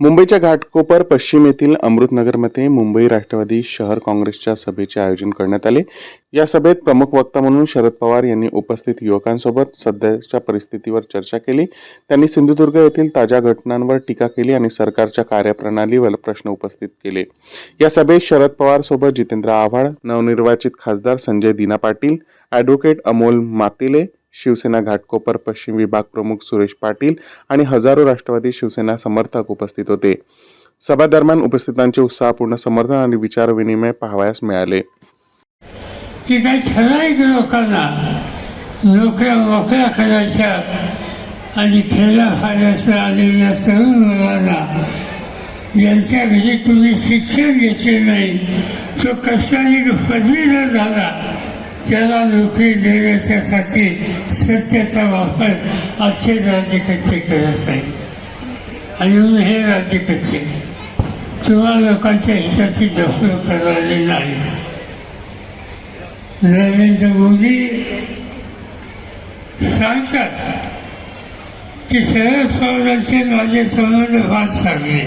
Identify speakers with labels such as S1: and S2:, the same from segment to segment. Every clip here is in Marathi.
S1: मुंबईच्या घाटकोपर पश्चिम येथील अमृतनगरमध्ये मुंबई राष्ट्रवादी शहर काँग्रेसच्या सभेचे आयोजन करण्यात आले. या सभेत प्रमुख वक्ता म्हणून शरद पवार यांनी उपस्थित युवकांसोबत सध्याच्या परिस्थितीवर चर्चा केली. त्यांनी सिंधुदुर्ग येथील ताज्या घटनांवर टीका केली आणि सरकारच्या कार्यप्रणालीवर प्रश्न उपस्थित केले. या सभेत शरद पवार सोबत जितेंद्र आव्हाड नवनिर्वाचित खासदार संजय दिना पाटील ॲडव्होकेट अमोल मातेले शिवसेना घाटकोपर पश्चिम विभाग प्रमुख सुरेश पाटील आणि हजारो राष्ट्रवादी शिवसेना समर्थक उपस्थित होते. सभा दरम्यान उपस्थितांचे उत्साहपूर्ण समर्थन आणि विचारविनिमय पाहावयास मिळाले.
S2: की काही लोकांना नोकऱ्या मोकळ्या करायच्या आणि खेळा फायद्याचं आलेल्या तरुण मुलांना. ज्यांच्या घरी तुम्ही शिक्षण घेतले नाही तो कष्टाने पदवीधर झाला. त्याला नोकरी देण्याच्यासाठी सत्याचा वापर आजचे राज्यकर्ते करत नाही आणि म्हणून हे राज्यकर्ते किंवा लोकांच्या हिताची दखल करायला नाही नरेंद्र मोदी सांगतात की शरद पवारांचे माझे संबंध वाद चांगले.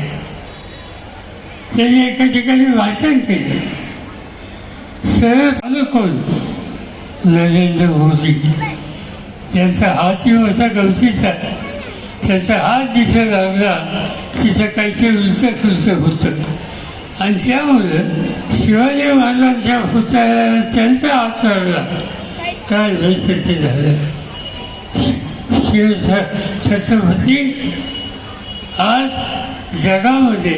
S2: त्यांनी एका ठिकाणी भाषण केले. शरद आलं कोण? नरेंद्र मोदी. यांचा हातही मोठा गवतीचा त्याचा हात दिसत लागला तिचं काहीतरी उलचत उलचत होतं. आणि त्यामुळं शिवाजी महाराजांच्या पुतळ्याला त्यांचा हात लागला. काय व्हायचं ते झालं? शिव छत्रपती आज जगामध्ये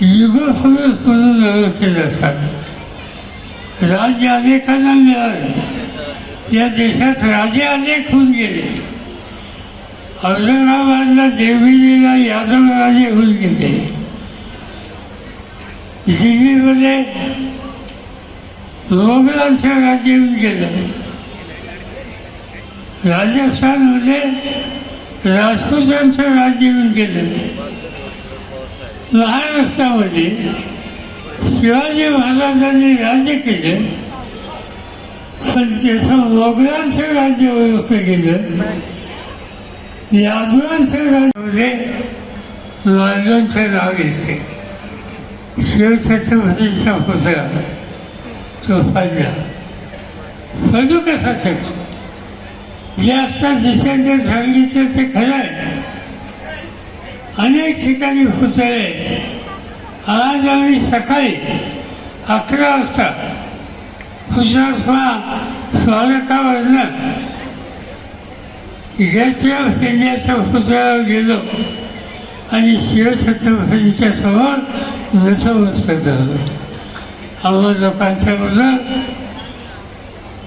S2: युगपुरुष म्हणून ओळखले जातात. राज्य अनेकांना मिळाले. या देशात राजे अनेक होऊन गेले. औरंगाबादला देवीला यादव राजे होऊन गेले. दिल्लीमध्ये मोगलांचं राज्य येऊन गेलं. राजस्थानमध्ये राजपूतांचं राज्य येऊन गेलं. महाराष्ट्रामध्ये शिवाजी महाराजांनी राज्य केलं. पण त्याचं मोगलांचं राज्य ओळखलं गेलं यादवांचं राज्यामध्ये मालवणचं नाव येते शिवछत्रपतींचा पुतळा तो फाडला फजू कसा ठेवतो जे आता जितेंद्र सांगितलं ते खरं आहे अनेक ठिकाणी पुतळे आहेत. आज आम्ही सकाळी अकरा वाजता पुतळा स्वागतावरनं गेटवे ऑफ इंडियाच्या पुतळ्यावर गेलो आणि शिवछत्रपतीच्या समोर नतमस्तक झालं आम्हा लोकांच्या बरोबर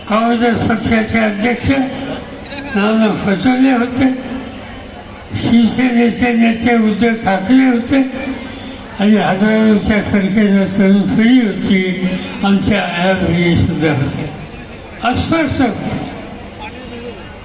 S2: काँग्रेस पक्षाचे अध्यक्ष नाना फसवले होते शिवसेनेचे नेते उद्धव ठाकरे होते आणि हजारोच्या संख्येनं तरुण फ्री होती. आमच्या ॲप हे सुद्धा होते अस्वस्थ होते.